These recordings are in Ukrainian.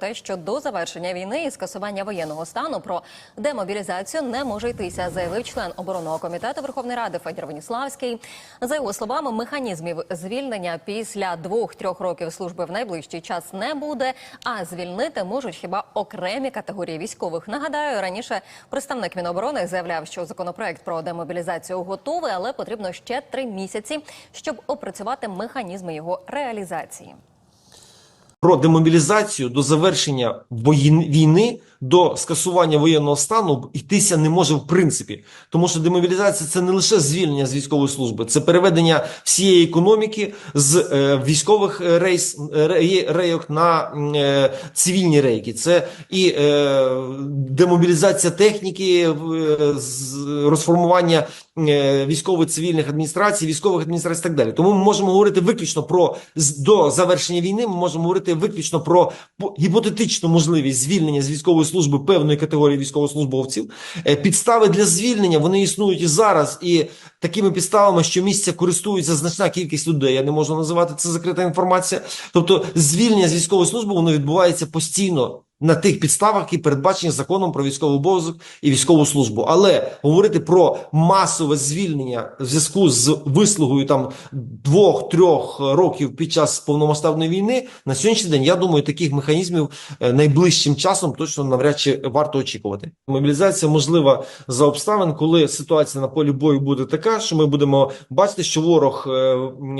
Те, що до завершення війни і скасування воєнного стану про демобілізацію не може йтися, заявив член оборонного комітету Верховної Ради Федір Веніславський. За його словами, механізмів звільнення після двох-трьох років служби в найближчий час не буде. А звільнити можуть хіба окремі категорії військових. Нагадаю, раніше представник Міноборони заявляв, що законопроект про демобілізацію готовий, але потрібно ще три місяці, щоб опрацювати механізми його реалізації. Про демобілізацію до завершення війни, до скасування воєнного стану йтися не може в принципі. Тому що демобілізація це не лише звільнення з військової служби, це переведення всієї економіки з е, військових е, рейс, е, рей- рейок на е, цивільні рейки. Це і е, демобілізація техніки, е, з- розформування е, військово-цивільних адміністрацій, військових адміністрацій і так далі. Тому ми можемо говорити виключно про до завершення війни. Ми можемо говорити виключно про по- гіпотетичну можливість звільнення з військової служби певної категорії військовослужбовців. Е, Підстави для звільнення вони існують і зараз, і такими підставами, що місця користуються значна кількість людей. Я не можу називати це закрита інформація. Тобто, звільнення з військової служби воно відбувається постійно. На тих підставах, які передбачені законом про військовий обов'язок і військову службу, але говорити про масове звільнення в зв'язку з вислугою там двох-трьох років під час повномасштабної війни на сьогоднішній день, я думаю, таких механізмів е, найближчим часом точно навряд чи варто очікувати. Мобілізація можлива за обставин, коли ситуація на полі бою буде така, що ми будемо бачити, що ворог е,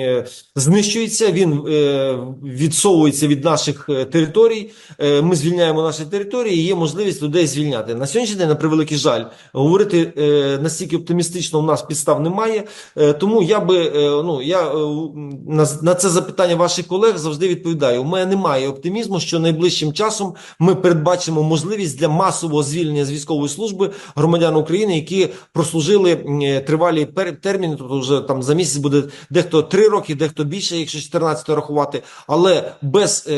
е, знищується, він відсовується від наших територій. Ми звільняємо наші території. Є можливість людей звільняти на сьогоднішній день. На превеликий жаль, говорити е, настільки оптимістично у нас підстав немає. Е, Тому я би е, ну я на, це запитання ваших колег завжди відповідаю. У мене немає оптимізму, що найближчим часом ми передбачимо можливість для масового звільнення з військової служби громадян України, які прослужили тривалі терміни. Тобто вже там за місяць буде дехто 3 роки, дехто більше, якщо 14 рахувати, але без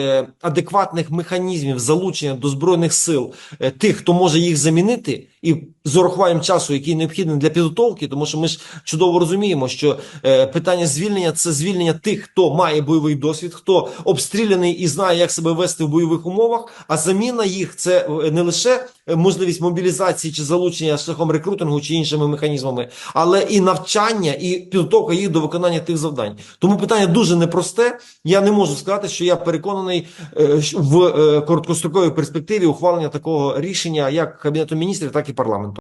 адекватних механізмів залучення до збройних сил е, тих, хто може їх замінити, і з урахуванням часу, який необхідний для підготовки, тому що ми ж чудово розуміємо, що е, питання звільнення це звільнення тих, хто має бойовий досвід, хто обстріляний і знає, як себе вести в бойових умовах. А заміна їх це е, не лише можливість мобілізації чи залучення шляхом рекрутингу чи іншими механізмами, але і навчання, і підготовка їх до виконання тих завдань. Тому питання дуже непросте. Я не можу сказати, що я переконаний е, в е, короткостроковій перспективі ухвалення такого рішення як кабінету міністрів, так і парламенту.